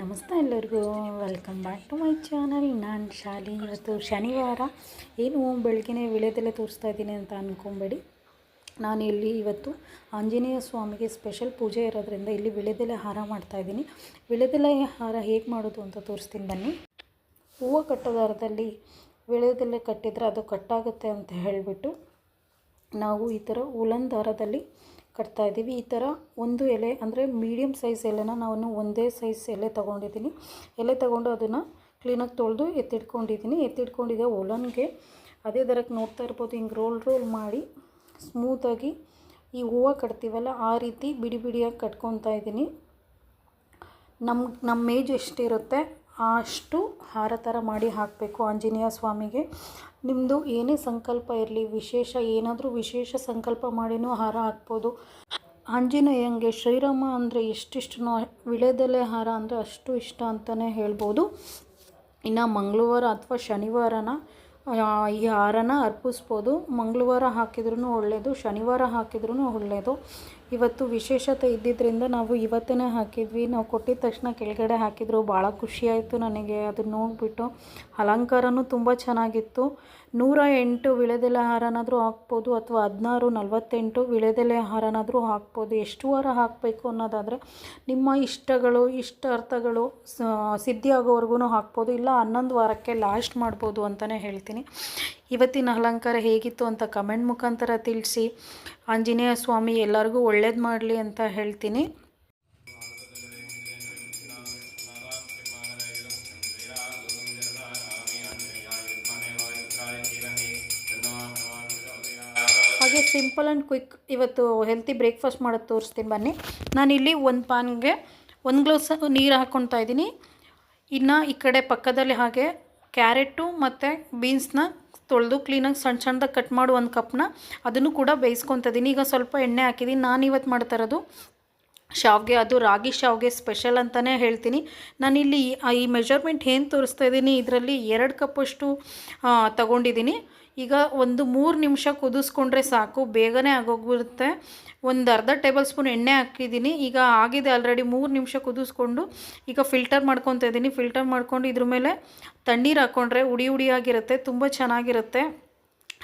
ನಮಸ್ತೆ ಎಲ್ಲರಿಗೂ. Welcome back to my channel ನಾನು ಶಾಲಿ. ಇವತ್ತು ಶನಿವಾರ. ಏನು ಬೆಳಗ್ಗೆ ವಿಳೆದೆಲೆ ತೋರಿಸ್ತಾ ಇದ್ದೀನಿ ಅಂತ ಅಂದ್ಕೊಬೇಡಿ ನಾನು ಇಲ್ಲಿ ಇವತ್ತು ಆಂಜನೇಯ ಸ್ವಾಮಿಗೆ ಸ್ಪೆಷಲ್ ಪೂಜೆ ಇರೋದ್ರಿಂದ ಇಲ್ಲಿ ವಿಳೆದೆಲೆ ಹಾರ ಮಾಡ್ತಾಯಿದ್ದೀನಿ ವಿಳೆದೆಲೆ ಹಾರ ಹೇಗೆ ಮಾಡೋದು ಅಂತ ತೋರಿಸ್ತೀನಿ ಬನ್ನಿ. ಹೂವು ಕಟ್ಟೋದಾರದಲ್ಲಿ ವಿಳೆದೆಲೆ ಕಟ್ಟಿದರೆ ಅದು ಕಟ್ಟಾಗುತ್ತೆ ಅಂತ ಹೇಳಿಬಿಟ್ಟು ನಾವು ಈ ಥರ ಉಲನ್ ದಾರದಲ್ಲಿ ಕಟ್ತಾ ಇದ್ದೀವಿ. ಈ ಥರ ಒಂದು ಎಲೆ, ಅಂದರೆ ಮೀಡಿಯಮ್ ಸೈಜ್ ಎಲೆನ ನಾನು ಒಂದೇ ಸೈಜ್ ಎಲೆ ತೊಗೊಂಡಿದ್ದೀನಿ. ಎಲೆ ತೊಗೊಂಡು ಅದನ್ನು ಕ್ಲೀನಾಗಿ ತೊಳೆದು ಎತ್ತಿಟ್ಕೊಂಡಿದ್ದೀನಿ. ಎತ್ತಿಟ್ಕೊಂಡಿದ್ದೆ ಓಲನ್ಗೆ ಅದೇ ದರಕ್ಕೆ ನೋಡ್ತಾ ಇರ್ಬೋದು. ಹಿಂಗೆ ರೋಲ್ ರೋಲ್ ಮಾಡಿ ಸ್ಮೂತಾಗಿ ಈ ಹೂವು ಕಟ್ತೀವಲ್ಲ, ಆ ರೀತಿ ಬಿಡಿ ಬಿಡಿಯಾಗಿ ಕಟ್ಕೊತಾ ಇದ್ದೀನಿ. ನಮ್ಮ ನಮ್ಮ ಏಜ್ ಎಷ್ಟಿರುತ್ತೆ? ಅಷ್ಟು ಹಾರ ಥರ ಮಾಡಿ ಹಾಕಬೇಕು ಆಂಜನೇಯ ಸ್ವಾಮಿಗೆ. ನಿಮ್ಮದು ಏನೇ ಸಂಕಲ್ಪ ಇರಲಿ, ವಿಶೇಷ ಏನಾದರೂ ವಿಶೇಷ ಸಂಕಲ್ಪ ಮಾಡಿನೂ ಹಾರ ಹಾಕ್ಬೋದು. ಆಂಜನೇಯಂಗೆ ಶ್ರೀರಾಮ ಅಂದರೆ ಎಷ್ಟಿಷ್ಟನೋ ವಿಳೆದೆಲೆ ಹಾರ ಅಂದರೆ ಅಷ್ಟು ಇಷ್ಟ ಅಂತಲೇ ಹೇಳ್ಬೋದು. ಇನ್ನು ಮಂಗಳವಾರ ಅಥವಾ ಶನಿವಾರನ ಈ ಹಾರನ ಅರ್ಪಿಸ್ಬೋದು. ಮಂಗಳವಾರ ಹಾಕಿದ್ರೂ ಒಳ್ಳೆಯದು ಶನಿವಾರ ಹಾಕಿದ್ರೂ ಒಳ್ಳೆಯದು ಇವತ್ತು ವಿಶೇಷತೆ ಇದ್ದಿದ್ದರಿಂದ ನಾವು ಇವತ್ತೇ ಹಾಕಿದ್ವಿ. ನಾವು ಕೊಟ್ಟಿದ ತಕ್ಷಣ ಕೆಳಗಡೆ ಹಾಕಿದ್ರು. ಭಾಳ ಖುಷಿಯಾಯಿತು ನನಗೆ. ಅದನ್ನ ನೋಡಿಬಿಟ್ಟು ಅಲಂಕಾರನೂ ತುಂಬ ಚೆನ್ನಾಗಿತ್ತು. ನೂರ ಎಂಟು ವಿಳೆದೆಲೆ ಹಾರನಾದರೂ ಹಾಕ್ಬೋದು ಅಥವಾ ಹದಿನಾರು, ನಲವತ್ತೆಂಟು ವಿಳೆದೆಲೆ ಹಾರನಾದರೂ ಹಾಕ್ಬೋದು. ಎಷ್ಟು ವಾರ ಹಾಕಬೇಕು ಅನ್ನೋದಾದರೆ ನಿಮ್ಮ ಇಷ್ಟಗಳು, ಇಷ್ಟಾರ್ಥಗಳು ಅರ್ಥಗಳು ಸಿದ್ಧಿಯಾಗೋವರೆಗೂ ಹಾಕ್ಬೋದು. ಇಲ್ಲ ಹನ್ನೊಂದು ವಾರಕ್ಕೆ ಲಾಸ್ಟ್ ಮಾಡ್ಬೋದು ಅಂತಲೇ ಹೇಳ್ತೀನಿ. ಇವತ್ತಿನ ಅಲಂಕಾರ ಹೇಗಿತ್ತು ಅಂತ ಕಮೆಂಟ್ ಮುಖಾಂತರ ತಿಳಿಸಿ. ಆಂಜನೇಯ ಸ್ವಾಮಿ, ಎಲ್ಲರಿಗೂ ಒಳ್ಳೇದು ಮಾಡಲಿ ಅಂತ ಹೇಳ್ತೀನಿ. ಹಾಗೆ ಸಿಂಪಲ್ ಆ್ಯಂಡ್ ಕ್ವಿಕ್ ಇವತ್ತು ಹೆಲ್ತಿ ಬ್ರೇಕ್ಫಾಸ್ಟ್ ಮಾಡೋದು ತೋರಿಸ್ತೀನಿ ಬನ್ನಿ. ನಾನಿಲ್ಲಿ ಒಂದು ಪಾನ್ಗೆ ಒಂದು ಗ್ಲಾಸ್ ನೀರು ಹಾಕ್ಕೊತಾ ಇದ್ದೀನಿ. ಇನ್ನು ಈ ಕಡೆ ಪಕ್ಕದಲ್ಲಿ ಹಾಗೆ ಕ್ಯಾರೆಟು ಮತ್ತು ಬೀನ್ಸ್ನ ತೊಳೆದು ಕ್ಲೀನಾಗಿ ಸಣ್ಣ ಸಣ್ಣದಾಗಿ ಕಟ್ ಮಾಡಿ ಒಂದು ಕಪ್ನ ಅದನ್ನು ಕೂಡ ಬೇಯಿಸ್ಕೊತಿದ್ದೀನಿ ಈಗ ಸ್ವಲ್ಪ ಎಣ್ಣೆ ಹಾಕಿದ್ದೀನಿ ನಾನು ಇವತ್ತು ಮಾಡ್ತಾ ಇರೋದು ಶಾವ್ಗೆ. ಅದು ರಾಗಿ ಶಾವ್ಗೆ ಸ್ಪೆಷಲ್ ಅಂತಲೇ ಹೇಳ್ತೀನಿ. ನಾನಿಲ್ಲಿ ಈ- ಈ ಮೆಜರ್ಮೆಂಟ್ ಏನು ತೋರಿಸ್ತಾ ಇದ್ದೀನಿ ಇದರಲ್ಲಿ ಎರಡು ಕಪ್ಪಷ್ಟು ತಗೊಂಡಿದ್ದೀನಿ ಈಗ ಒಂದು ಮೂರು ನಿಮಿಷ ಕುದಿಸ್ಕೊಂಡ್ರೆ ಸಾಕು, ಬೇಗನೆ ಆಗೋಗ್ಬಿಡುತ್ತೆ. ಒಂದು ಅರ್ಧ ಟೇಬಲ್ ಸ್ಪೂನ್ ಎಣ್ಣೆ ಹಾಕಿದ್ದೀನಿ. ಈಗ ಆಗಿದೆ ಆಲ್ರೆಡಿ ಮೂರು ನಿಮಿಷ ಕುದಿಸ್ಕೊಂಡು, ಈಗ ಫಿಲ್ಟರ್ ಮಾಡ್ಕೊತಾ ಇದ್ದೀನಿ. ಫಿಲ್ಟರ್ ಮಾಡ್ಕೊಂಡು ಇದ್ರ ಮೇಲೆ ತಣ್ಣೀರು ಹಾಕ್ಕೊಂಡ್ರೆ ಉಡಿ ಉಡಿಯಾಗಿರುತ್ತೆ ತುಂಬ ಚೆನ್ನಾಗಿರುತ್ತೆ.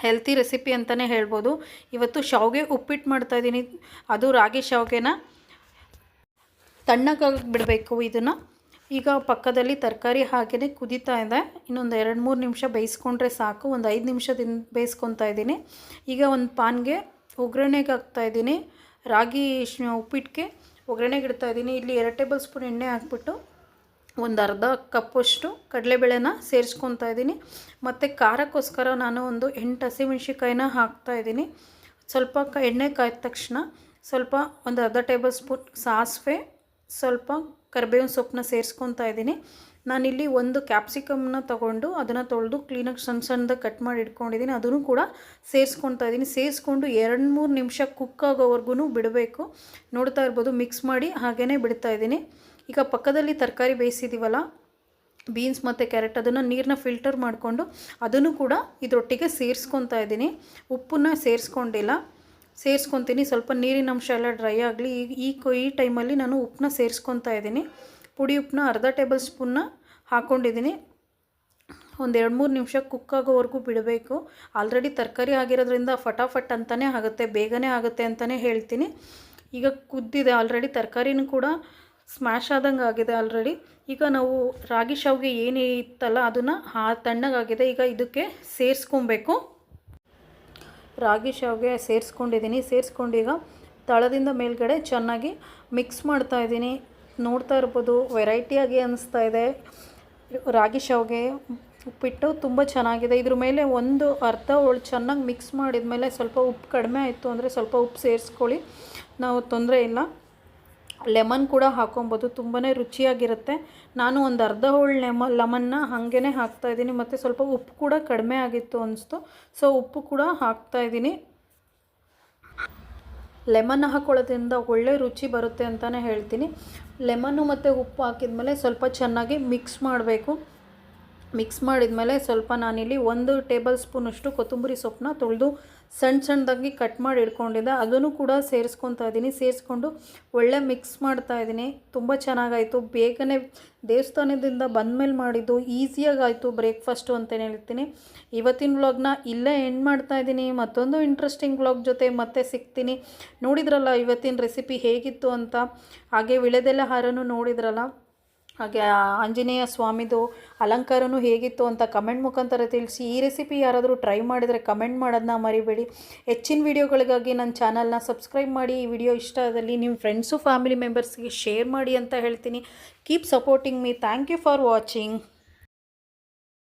ಹೆಲ್ತಿ ರೆಸಿಪಿ ಅಂತಲೇ ಹೇಳ್ಬೋದು. ಇವತ್ತು ಶಾವಿಗೆ ಉಪ್ಪಿಟ್ಟು ಮಾಡ್ತಾಯಿದ್ದೀನಿ ಅದು ರಾಗಿ ಶಾವಿಗೆನ ತಣ್ಣಗಾಗಿ ಬಿಡಬೇಕು ಇದನ್ನು. ಈಗ ಪಕ್ಕದಲ್ಲಿ ತರಕಾರಿ ಹಾಗೆಯೇ ಕುದೀತಾ ಇದೆ. ಇನ್ನೊಂದು ಎರಡು ಮೂರು ನಿಮಿಷ ಬೇಯಿಸ್ಕೊಂಡ್ರೆ ಸಾಕು. ಒಂದು ಐದು ನಿಮಿಷದಿಂದ ಬೇಯಿಸ್ಕೊತಾ ಇದ್ದೀನಿ. ಈಗ ಒಂದು ಪಾನ್ಗೆ ಒಗ್ಗರಣೆಗೆ ಹಾಕ್ತಾಯಿದ್ದೀನಿ ರಾಗಿ ಶ್- ಉಪ್ಪಿಟ್ಟಿಗೆ ಒಗ್ಗರಣೆಗೆ ಇಡ್ತಾ ಇದ್ದೀನಿ. ಇಲ್ಲಿ ಎರಡು ಟೇಬಲ್ ಸ್ಪೂನ್ ಎಣ್ಣೆ ಹಾಕ್ಬಿಟ್ಟು ಒಂದು ಅರ್ಧ ಕಪ್ಪಷ್ಟು ಕಡಲೆಬೇಳೆನ ಸೇರಿಸ್ಕೊತಾ ಇದ್ದೀನಿ. ಮತ್ತು ಖಾರಕ್ಕೋಸ್ಕರ ನಾನು ಒಂದು ಎಂಟು ಹಸಿಮೆಣ್ಸಿಕಾಯಿನ ಹಾಕ್ತಾ ಇದ್ದೀನಿ. ಸ್ವಲ್ಪ ಎಣ್ಣೆ ಕಾಯ್ದ ತಕ್ಷಣ ಸ್ವಲ್ಪ ಒಂದು ಅರ್ಧ ಟೇಬಲ್ ಸ್ಪೂನ್ ಸಾಸಿವೆ, ಸ್ವಲ್ಪ ಕರಿಬೇವಿನ ಸೊಪ್ಪನ್ನ ಸೇರಿಸ್ಕೊತಾ ಇದ್ದೀನಿ. ನಾನಿಲ್ಲಿ ಒಂದು ಕ್ಯಾಪ್ಸಿಕಮ್ನ ತೊಗೊಂಡು ಅದನ್ನು ತೊಳೆದು ಕ್ಲೀನಾಗಿ ಸಣ್ಣ ಸಣ್ಣದಾಗಿ ಕಟ್ ಮಾಡಿ ಇಟ್ಕೊಂಡಿದ್ದೀನಿ. ಅದನ್ನು ಕೂಡ ಸೇರಿಸ್ಕೊತಾ ಇದ್ದೀನಿ. ಸೇರಿಸ್ಕೊಂಡು ಎರಡು ಮೂರು ನಿಮಿಷ ಕುಕ್ ಆಗೋವರೆಗೂ ಬಿಡಬೇಕು. ನೋಡ್ತಾ ಇರ್ಬೋದು ಮಿಕ್ಸ್ ಮಾಡಿ ಹಾಗೇ ಬಿಡ್ತಾ ಇದ್ದೀನಿ. ಈಗ ಪಕ್ಕದಲ್ಲಿ ತರಕಾರಿ ಬೇಯಿಸಿದ್ದೀವಲ್ಲ ಬೀನ್ಸ್ ಮತ್ತು ಕ್ಯಾರೆಟ್ ಅದನ್ನು ನೀರನ್ನ ಫಿಲ್ಟರ್ ಮಾಡಿಕೊಂಡು ಅದನ್ನು ಕೂಡ ಇದರೊಟ್ಟಿಗೆ ಸೇರಿಸ್ಕೊತಾ ಇದ್ದೀನಿ. ಉಪ್ಪನ್ನ ಸೇರಿಸ್ಕೊಂಡಿಲ್ಲ. ಸೇರಿಸ್ಕೊತೀನಿ. ಸ್ವಲ್ಪ ನೀರಿನ ಅಂಶ ಎಲ್ಲ ಡ್ರೈ ಆಗಲಿ. ಈ ಈ ಟೈಮಲ್ಲಿ ನಾನು ಉಪ್ಪನ್ನ ಸೇರಿಸ್ಕೊತಾ ಇದ್ದೀನಿ. ಪುಡಿ ಉಪ್ಪನ್ನ ಅರ್ಧ ಟೇಬಲ್ ಸ್ಪೂನ್ನ ಹಾಕ್ಕೊಂಡಿದ್ದೀನಿ ಒಂದು ಎರಡು ಮೂರು ನಿಮಿಷ ಕುಕ್ ಆಗೋವರೆಗೂ ಬಿಡಬೇಕು. ಆಲ್ರೆಡಿ ತರಕಾರಿ ಆಗಿರೋದ್ರಿಂದ ಫಟಾಫಟ್ ಅಂತಲೇ ಆಗುತ್ತೆ. ಬೇಗನೆ ಆಗುತ್ತೆ ಅಂತಲೇ ಹೇಳ್ತೀನಿ. ಈಗ ಕುದ್ದಿದೆ ಆಲ್ರೆಡಿ ತರಕಾರಿನೂ ಕೂಡ ಸ್ಮ್ಯಾಶ್ ಆದಂಗೆ ಆಗಿದೆ ಆಲ್ರೆಡಿ ಈಗ ನಾವು ರಾಗಿ ಶಾವ್ಗೆ ಏನೇ ಇತ್ತಲ್ಲ, ಅದನ್ನು ಹಾ ತಣ್ಣಗಾಗಿದೆ. ಈಗ ಇದಕ್ಕೆ ಸೇರಿಸ್ಕೊಬೇಕು. ರಾಗಿ ಶಾವಿಗೆ ಸೇರಿಸ್ಕೊಂಡಿದ್ದೀನಿ. ಸೇರಿಸ್ಕೊಂಡೀಗ ತಳದಿಂದ ಮೇಲ್ಗಡೆ ಚೆನ್ನಾಗಿ ಮಿಕ್ಸ್ ಮಾಡ್ತಾ ಇದ್ದೀನಿ. ನೋಡ್ತಾ ಇರ್ಬೋದು ವೆರೈಟಿಯಾಗಿ ಅನಿಸ್ತಾ ಇದೆ. ರಾಗಿ ಶಾವಿಗೆ ಉಪ್ಪಿಟ್ಟು ತುಂಬ ಚೆನ್ನಾಗಿದೆ. ಇದ್ರ ಮೇಲೆ ಒಂದು ಅರ್ಧ ಹೋಳು ಚೆನ್ನಾಗಿ ಮಿಕ್ಸ್ ಮಾಡಿದ ಮೇಲೆ ಸ್ವಲ್ಪ ಉಪ್ಪು ಕಡಿಮೆ ಆಯಿತು ಅಂದರೆ ಸ್ವಲ್ಪ ಉಪ್ಪು ಸೇರಿಸ್ಕೊಳ್ಳಿ. ನಾವು ತೊಂದರೆ ಇಲ್ಲ. ಲೆಮನ್ ಕೂಡ ಹಾಕೊಬೋದು ತುಂಬಾ ರುಚಿಯಾಗಿರುತ್ತೆ. ನಾನು ಒಂದು ಅರ್ಧ ಹೋಳು ಲೆಮ ಲೆಮನ್ನ ಹಾಗೇ ಹಾಕ್ತಾಯಿದ್ದೀನಿ ಮತ್ತು ಸ್ವಲ್ಪ ಉಪ್ಪು ಕೂಡ ಕಡಿಮೆ ಆಗಿತ್ತು ಅನಿಸ್ತು. ಸೊ ಉಪ್ಪು ಕೂಡ ಹಾಕ್ತಾಯಿದ್ದೀನಿ ಲೆಮನ್ ಹಾಕೊಳ್ಳೋದ್ರಿಂದ ಒಳ್ಳೆ ರುಚಿ ಬರುತ್ತೆ ಅಂತಲೇ ಹೇಳ್ತೀನಿ. ಲೆಮನ್ನು ಮತ್ತು ಉಪ್ಪು ಹಾಕಿದ್ಮೇಲೆ ಸ್ವಲ್ಪ ಚೆನ್ನಾಗಿ ಮಿಕ್ಸ್ ಮಾಡಬೇಕು. ಮಿಕ್ಸ್ ಮಾಡಿದ್ಮೇಲೆ ಸ್ವಲ್ಪ ನಾನಿಲ್ಲಿ ಒಂದು ಟೇಬಲ್ ಸ್ಪೂನಷ್ಟು ಕೊತ್ತಂಬರಿ ಸೊಪ್ಪನ್ನ ತೊಳೆದು ಸಣ್ಣ ಸಣ್ಣದಾಗಿ ಕಟ್ ಮಾಡಿ ಇಟ್ಕೊಂಡಿದ್ದೆ. ಅದನ್ನು ಕೂಡ ಸೇರಿಸ್ಕೊತಾ ಇದ್ದೀನಿ. ಸೇರಿಸ್ಕೊಂಡು ಒಳ್ಳೆ ಮಿಕ್ಸ್ ಮಾಡ್ತಾ ಇದ್ದೀನಿ. ತುಂಬ ಚೆನ್ನಾಗಾಯಿತು. ಬೇಗನೆ ದೇವಸ್ಥಾನದಿಂದ ಬಂದಮೇಲೆ ಮಾಡಿದ್ದು ಈಸಿಯಾಗಾಯಿತು ಬ್ರೇಕ್ಫಾಸ್ಟು ಅಂತ ಹೇಳ್ತೀನಿ. ಇವತ್ತಿನ ವ್ಲಾಗ್ನ ಇಲ್ಲೇ ಎಂಡ್ ಮಾಡ್ತಾ ಇದ್ದೀನಿ. ಮತ್ತೊಂದು ಇಂಟ್ರೆಸ್ಟಿಂಗ್ ವ್ಲಾಗ್ ಜೊತೆ ಮತ್ತೆ ಸಿಗ್ತೀನಿ. ನೋಡಿದ್ರಲ್ಲ ಇವತ್ತಿನ ರೆಸಿಪಿ ಹೇಗಿತ್ತು ಅಂತ? ಹಾಗೆ ವಿಳೆದೆಲೆ ಹಾರನೂ ನೋಡಿದ್ರಲ್ಲ? ಹಾಗೆ ಆಂಜನೇಯ ಸ್ವಾಮಿದು ಅಲಂಕಾರನೂ ಹೇಗಿತ್ತು ಅಂತ ಕಮೆಂಟ್ ಮುಖಾಂತರ ತಿಳಿಸಿ. ಈ ರೆಸಿಪಿ ಯಾರಾದರೂ ಟ್ರೈ ಮಾಡಿದರೆ ಕಮೆಂಟ್ ಮಾಡೋದನ್ನ ಮರಿಬೇಡಿ. ಹೆಚ್ಚಿನ ವೀಡಿಯೋಗಳಿಗಾಗಿ ನನ್ನ ಚಾನಲ್ನ ಸಬ್ಸ್ಕ್ರೈಬ್ ಮಾಡಿ. ಈ ವಿಡಿಯೋ ಇಷ್ಟ ಆದಲ್ಲಿ ನಿಮ್ಮ ಫ್ರೆಂಡ್ಸು ಫ್ಯಾಮಿಲಿ ಮೆಂಬರ್ಸ್ಗೆ ಶೇರ್ ಮಾಡಿ ಅಂತ ಹೇಳ್ತೀನಿ. Keep supporting me thank you for watching